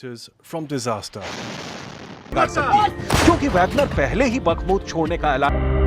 kilometers from disaster. क्योंकि Wagner पहले ही बखमूद छोड़ने का ऐलान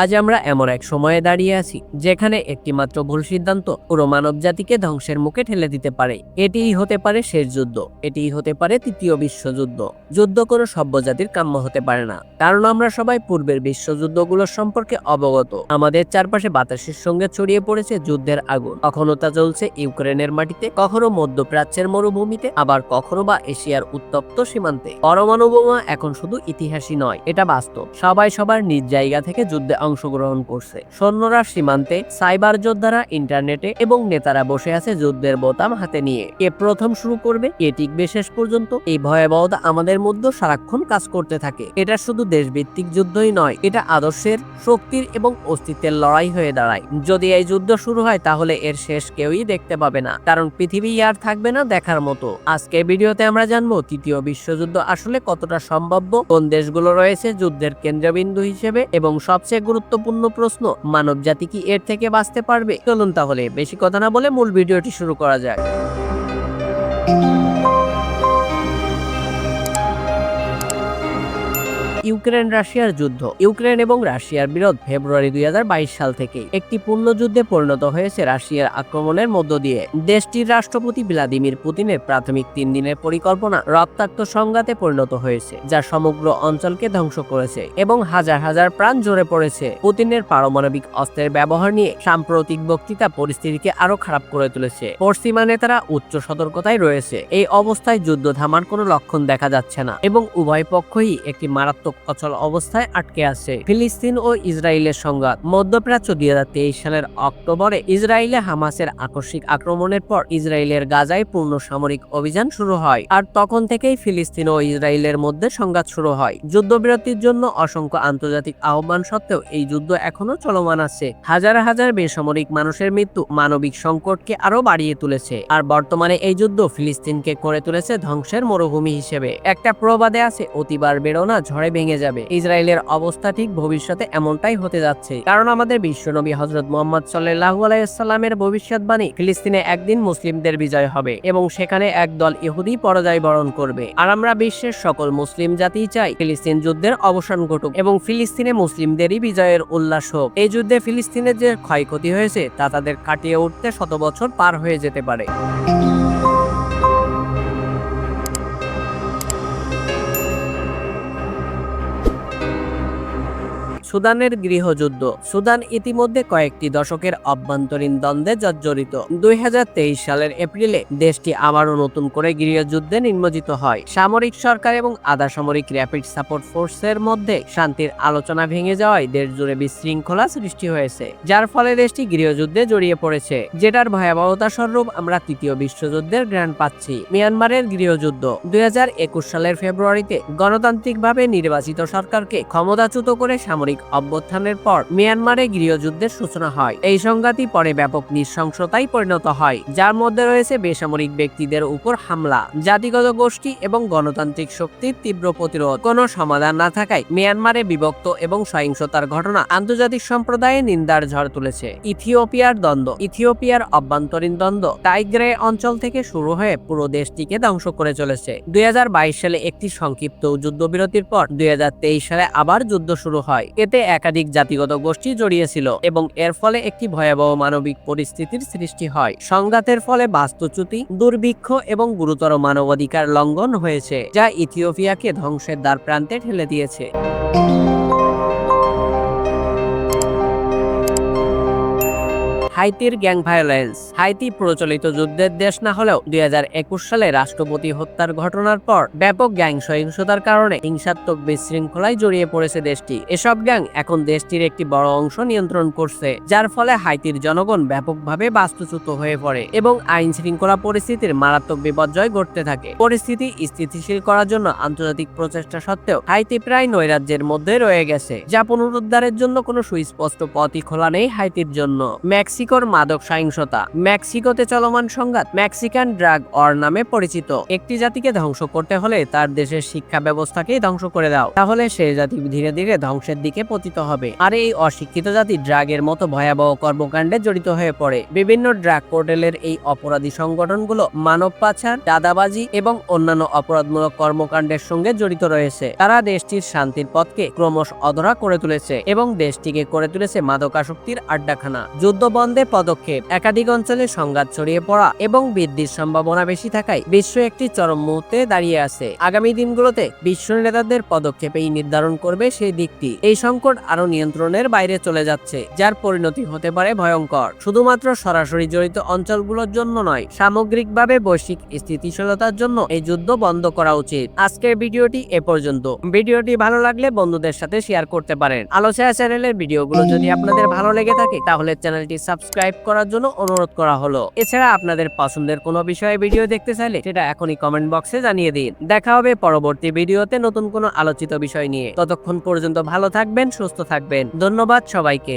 আজ আমরা এমন এক সময়ে দাঁড়িয়ে আছি, যেখানে একটিমাত্র ভুল সিদ্ধান্ত পুরো মানব জাতিকে ধ্বংসের মুখে ঠেলে দিতে পারে। এটিই হতে পারে শেষ যুদ্ধ, এটিই হতে পারে তৃতীয় বিশ্বযুদ্ধ। যুদ্ধ কোনো সভ্য জাতির কাম্য হতে পারে না, কারণ আমরা সবাই পূর্বের বিশ্বযুদ্ধগুলোর সম্পর্কে অবগত। আমাদের চারপাশে বাতাসের সঙ্গে ছড়িয়ে পড়েছে যুদ্ধের আগুন। কখনো তা চলছে ইউক্রেনের মাটিতে, কখনো মধ্যপ্রাচ্যের মরুভূমিতে, আবার কখনো বা এশিয়ার উত্তপ্ত সীমান্তে। পরমাণু বোমা এখন শুধু ইতিহাসই নয়, এটা বাস্তব। সবাই সবার নিজ জায়গা থেকে যুদ্ধে অংশগ্রহণ করছে। সৈন্যরা সীমান্তে সাইবার যোদ্ধারা ইন্টারনেটে এবং নেতারা বসে আছে যুদ্ধের বোতাম হাতে নিয়ে। কে প্রথম শুরু করবে, কে টিকবে শেষ পর্যন্ত, এই ভয়াবহতা আমাদের মধ্যে সারাক্ষণ কাজ করতে থাকে। এটা শুধু দেশভিত্তিক যুদ্ধই নয়, এটা আদর্শের, শক্তির এবং অস্তিত্বের লড়াই হয়ে দাঁড়ায়। যদি এই যুদ্ধ শুরু হয়, তাহলে এর শেষ কেউই দেখতে পাবে না, কারণ পৃথিবী আর থাকবে না দেখার মতো। আজকে ভিডিওতে আমরা জানব, তৃতীয় বিশ্বযুদ্ধ আসলে কতটা সম্ভাব্য, কোন দেশগুলো রয়েছে যুদ্ধের কেন্দ্রবিন্দু হিসেবে এবং সবচেয়ে গুরুত্বপূর্ণ প্রশ্ন, মানব জাতি কি এর থেকে বাঁচতে পারবে? চলুন তাহলে বেশি কথা না বলে মূল ভিডিওটি শুরু করা যাক। ইউক্রেন, রাশিয়ার যুদ্ধ। ইউক্রেন এবং রাশিয়ার বিরোধ ফেব্রুয়ারি দুই হাজার বাইশ সাল থেকে একটি পূর্ণ যুদ্ধে পরিণত হয়েছে রাশিয়ার আক্রমণের মধ্য দিয়ে। দেশটির রাষ্ট্রপতি ভ্লাদিমির পুতিনের প্রাথমিক তিন দিনের পরিকল্পনা রক্তাক্ত সংঘাতে পরিণত হয়েছে, যা সমগ্র অঞ্চলকে ধ্বংস করেছে এবং হাজার হাজার প্রাণ জোরে পড়েছে। পুতিনের পারমাণবিক অস্ত্রের ব্যবহার নিয়ে সাম্প্রতিক বক্তৃতা পরিস্থিতিকে আরও খারাপ করে তুলেছে। পশ্চিমা নেতারা উচ্চ সতর্কতায় রয়েছে। এই অবস্থায় যুদ্ধ থামার কোনো লক্ষণ দেখা যাচ্ছে না এবং উভয় পক্ষই একটি মারাত্মক অচল অবস্থায় আটকে আছে। ফিলিস্তিন ও ইসরায়েলের সংঘাত। মধ্যপ্রাচ্য দুই সালের অক্টোবরে ইসরায়েলে হামাসের আকস্মিক আক্রমণের পর ইসরায়েলের গাজায় পূর্ণ সামরিক অভিযান শুরু হয়। আর তখন থেকেই ফিলিস্তিন ও ইসরায়েলের মধ্যে সংঘাত শুরু হয়। যুদ্ধবিরতির জন্য অসংখ্য আন্তর্জাতিক আহ্বান সত্ত্বেও এই যুদ্ধ এখনও চলমান আছে। হাজার হাজার বেসামরিক মানুষের মৃত্যু মানবিক সংকটকে আরও বাড়িয়ে তুলেছে। আর বর্তমানে এই যুদ্ধ ফিলিস্তিনকে করে তুলেছে ধ্বংসের মরুভূমি হিসেবে। একটা প্রবাদে আছে, অতিবার বেরোনা ঝড়ে ভেঙে যাবে। ইসরায়েলের অবস্থা ঠিক ভবিষ্যতে এমনটাই হতে যাচ্ছে। কারণ আমাদের বিশ্বনবী হজরত মোহাম্মদ সাল্লাহ আলাইসাল্লামের ভবিষ্যৎবাণী, ফিলিস্তিনে একদিন মুসলিমদের বিজয় হবে এবং সেখানে একদল ইহুদি পরাজয় বরণ করবে। আর আমরা বিশ্বের সকল মুসলিম জাতি চাই ফিলিস্তিন যুদ্ধের অবসান ঘটুক এবং ফিলিস্তিনে মুসলিমদেরই বিজয়ের উল্লাস হোক। এই যুদ্ধে ফিলিস্তিনের যে ক্ষয়ক্ষতি হয়েছে, তা তাদের কাটিয়ে উঠতে শত বছর পার হয়ে যেতে পারে। সুদানের গৃহযুদ্ধ। সুদান ইতিমধ্যে কয়েকটি দশকের অভ্যন্তরীণ দ্বন্দ্বে জর্জরিত। দুই হাজার তেইশ সালের এপ্রিলে দেশটি আবারও নতুন করে গৃহযুদ্ধে নির্মজিত হয়। সামরিক সরকার এবং আধা সামরিক র্যাপিড সাপোর্ট ফোর্সের মধ্যে শান্তির আলোচনা ভেঙে যাওয়ায় দেশ জুড়ে বিশৃঙ্খলা সৃষ্টি হয়েছে। যার ফলে দেশটি গৃহযুদ্ধে জড়িয়ে পড়েছে। যেটার ভয়াবহতা স্বরূপ আমরা তৃতীয় বিশ্বযুদ্ধের গ্রান্ড পাচ্ছি। মিয়ানমারের গৃহযুদ্ধ। দুই হাজার একুশ সালের ফেব্রুয়ারিতে গণতান্ত্রিকভাবে নির্বাচিত সরকারকে ক্ষমতাচ্যুত করে সামরিক অভ্যুত্থানের পর মিয়ানমারে গৃহযুদ্ধের সূচনা হয়। এই সংঘাতই পরে ব্যাপক নৃশংসতায় পরিণত হয়, যার মধ্যে রয়েছে বেসামরিক ব্যক্তিদের উপর হামলা, জাতিগত গোষ্ঠী এবং গণতান্ত্রিক শক্তির তীব্র প্রতিরোধ। কোনো সমাধান না থাকায় মিয়ানমারে বিভক্ত এবং সহিংসতার ঘটনা আন্তর্জাতিক সম্প্রদায়ে নিন্দার ঝড় তুলেছে। ইথিওপিয়ার দ্বন্দ্ব, ইথিওপিয়ার অভ্যন্তরীণ দ্বন্দ্ব টাইগ্রে অঞ্চল থেকে শুরু হয়ে পুরো দেশটিকে ধ্বংস করে চলেছে। দুই হাজার বাইশ সালে একটি সংক্ষিপ্ত যুদ্ধবিরতির পর দুই হাজার তেইশ সালে আবার যুদ্ধ শুরু হয়। এতে একাধিক জাতিগত গোষ্ঠী জড়িয়ে ছিল এবং এর ফলে একটি ভয়াবহ মানবিক পরিস্থিতির সৃষ্টি হয়। সংঘাতের ফলে বাস্তুচ্যুতি, দুর্ভিক্ষ এবং গুরুতর মানবাধিকার লঙ্ঘন হয়েছে, যা ইথিওপিয়াকে ধ্বংসের দ্বার প্রান্তে ঠেলে দিয়েছে। হাইতির গ্যাং ভায়োলেন্স। হাইতি প্রচলিত যুদ্ধের দেশ না হলেও দুই সালে রাষ্ট্রপতি হত্যার ঘটনার পর ব্যাপক গ্যাং সহিংসতার কারণে হিংসাত্মক বিশৃঙ্খলায় জড়িয়ে পড়েছে দেশটি। এসব গ্যাং এখন দেশটির একটি বড় অংশ নিয়ন্ত্রণ করছে, যার ফলে হাইতির জনগণ ব্যাপকভাবে বাস্তুচ্যুত হয়ে পড়ে এবং আইন শৃঙ্খলা পরিস্থিতির মারাত্মক বিপর্যয় ঘটতে থাকে। পরিস্থিতি স্থিতিশীল করার জন্য আন্তর্জাতিক প্রচেষ্টা সত্ত্বেও হাইতি প্রায় নৈরাজ্যের মধ্যে রয়ে গেছে, যা পুনরুদ্ধারের জন্য কোনো সুস্পষ্ট পথই খোলা নেই হাইতির জন্য। মেক্সিকো মেক্সিকোর মাদক সহিংসতা। মেক্সিকোতে চলমান সংঘাত মেক্সিকান ড্রাগ অর নামে পরিচিত। একটি জাতিকে ধ্বংস করতে হলে তার দেশের শিক্ষা ব্যবস্থাকেই ধ্বংস করে দাও। তাহলে সেই জাতি ধীরে ধীরে ধ্বংসের দিকে পতিত হবে। আর এই অশিক্ষিত জাতি ড্রাগের মতো ভয়াবহ কর্মকাণ্ডে জড়িত হয়ে পড়ে। বিভিন্ন ড্রাগ পোর্টেলের এই অপরাধী সংগঠনগুলো মানব পাচার, দাদাবাজি এবং অন্যান্য অপরাধমূলক কর্মকাণ্ডের সঙ্গে জড়িত রয়েছে। তারা দেশটির শান্তির পথকে ক্রমশ অধরা করে তুলেছে এবং দেশটিকে করে তুলেছে মাদকাসক্তির আড্ডাখানা। যুদ্ধ বন্ধে পদক্ষেপ, একাধিক অঞ্চলে সংঘাত ছড়িয়ে পড়া এবং বৃদ্ধির সম্ভাবনা বেশি থাকায় বিশ্ব একটি চরম মুহূর্তে দাঁড়িয়ে আছে। আগামী দিনগুলোতে বিশ্ব নেতাদের পদক্ষেপেই নির্ধারণ করবে সেই দিকটি। এই সংকট আরও নিয়ন্ত্রণের বাইরে চলে যাচ্ছে, যার পরিণতি হতে পারে ভয়ঙ্কর। শুধুমাত্র সরাসরি জড়িত অঞ্চলগুলোর জন্য নয়, সামগ্রিকভাবে বৈশ্বিক স্থিতিশীলতার জন্য এই যুদ্ধ বন্ধ করা উচিত। আজকের ভিডিওটি এ পর্যন্ত। ভিডিওটি ভালো লাগলে বন্ধুদের সাথে শেয়ার করতে পারেন। আলোচনা চ্যানেলের ভিডিওগুলো যদি আপনাদের ভালো লেগে থাকে, তাহলে চ্যানেলটি সাবস্ক্রাইব করার জন্য অনুরোধ করা হলো। এছাড়া আপনাদের পছন্দের কোনো বিষয়ে ভিডিও দেখতে চাইলে সেটা এখনই কমেন্ট বক্সে জানিয়ে দিন। দেখা হবে পরবর্তী ভিডিওতে নতুন কোনো আলোচিত বিষয় নিয়ে। ততক্ষণ পর্যন্ত ভালো থাকবেন, সুস্থ থাকবেন। ধন্যবাদ সবাইকে।